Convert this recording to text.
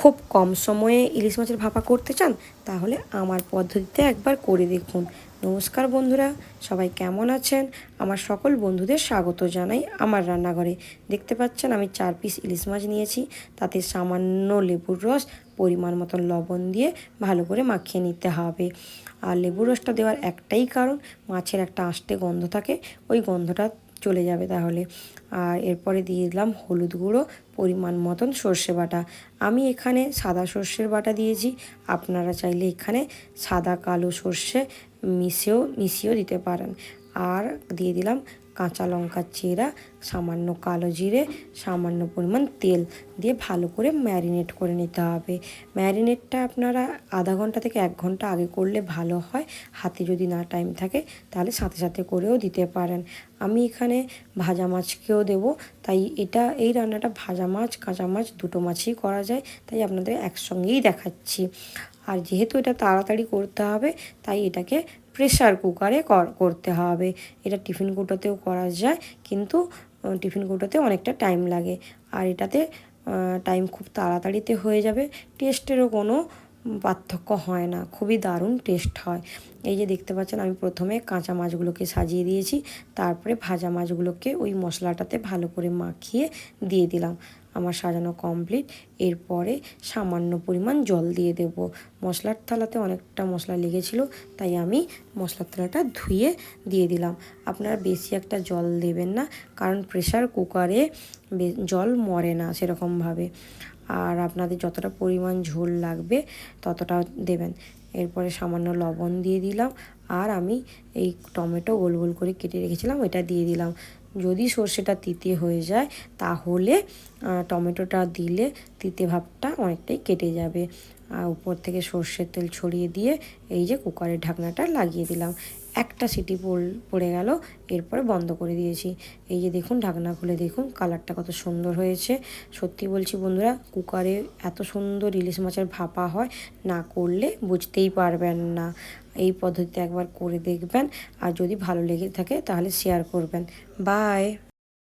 খুব কম সময়ে ইলিশ মাছের ভাপা করতে চান, তাহলে আমার পদ্ধতিতে একবার করে দেখুন। নমস্কার বন্ধুরা, সবাই কেমন আছেন? আমার সকল বন্ধুদের স্বাগত জানাই আমার রান্নাঘরে। দেখতে পাচ্ছেন আমি চার পিস ইলিশ মাছ নিয়েছি, তাতে সামান্য লেবুর রস, পরিমাণ মতন লবণ দিয়ে ভালো করে মাখিয়ে নিতে হবে। আর লেবুর রসটা দেওয়ার একটাই কারণ, মাছের একটা আষ্টে গন্ধ থাকে, ওই গন্ধটা চলে যাবে তাহলে। আর এরপরে দিয়ে দিলাম হলুদ গুঁড়ো, পরিমাণ মতন সর্ষে বাটা। আমি এখানে সাদা সর্ষের বাটা দিয়েছি। আপনারা চাইলে এখানে সাদা কালো সর্ষে মিশেও, মিশিয়েও দিতে পারেন। আর দিয়ে দিলাম কাঁচা লঙ্কার চেরা, সামান্য কালো জিরে, সামান্য পরিমাণ তেল দিয়ে ভালো করে ম্যারিনেট করে নিতে হবে। ম্যারিনেটটা আপনারা আধা ঘণ্টা থেকে এক ঘণ্টা আগে করলে ভালো হয়। হাতে যদি না টাইম থাকে, তাহলে সাথে সাথে করেও দিতে পারেন। আমি এখানে ভাজা মাছকেও দেব, তাই এটা, এই রান্নাটা ভাজা মাছ, কাঁচা মাছ দুটো মাছই করা যায়, তাই আপনাদের একসঙ্গেই দেখাচ্ছি। আর যেহেতু এটা তাড়াতাড়ি করতে হবে, তাই এটাকে প্রেশার কুকারে করতে হবে। এটা টিফিন কৌটোতেও করা যায়, কিন্তু টিফিন কৌটোতে অনেকটা টাইম লাগে। আর এটাতে টাইম খুব তাড়াতাড়িতে হয়ে যাবে। টেস্টেরও কোনো পার্থক্য হয় না, খুবই দারুণ টেস্ট হয়। এই যে দেখতে পাচ্ছেন, আমি প্রথমে কাঁচা মাছগুলোকে সাজিয়ে দিয়েছি, তারপরে ভাজা মাছগুলোকে ওই মশলাটাতে ভালো করে মাখিয়ে দিয়ে দিলাম। আমার সাজানো কমপ্লিট এরপরে সামান্য পরিমাণ জল দিয়ে দেব। মশলার থালাতে অনেকটা মশলা লেগেছিল, তাই আমি মশলার থালাটা ধুয়ে দিয়ে দিলাম। আপনারা বেশি একটা জল দেবেন না, কারণ প্রেশার কুকারে জল মরে না সেরকমভাবে। আর আপনাদের যতটা পরিমাণ ঝোল লাগবে ততটা দেবেন। এরপরে সামান্য লবণ দিয়ে দিলাম আর আমি এই টমেটো গোল গোল করে কেটে রেখেছিলাম, ওইটা দিয়ে দিলাম। যদি সর্ষেটা তিতে হয়ে যায় তাহলে টমেটোটা দিলে তিতে ভাবটা অনেকটাই কেটে যাবে। আর উপর থেকে সর্ষের তেল ছড়িয়ে দিয়ে এই যে কুকারের ঢাকনাটা লাগিয়ে দিলাম। একটা সিটি পড়ে গেল, এরপরে বন্ধ করে দিয়েছি। এই যে দেখুন, ঢাকনা খুলে দেখুন, কালারটা কত সুন্দর হয়েছে। সত্যি বলছি বন্ধুরা, কুকারে এত সুন্দর ইলিশ মাছের ভাপা হয়, না করলে বুঝতেই পারবেন না। এই পদ্ধতিতে একবার করে দেখবেন, আর যদি ভালো লেগে থাকে তাহলে শেয়ার করবেন। বাই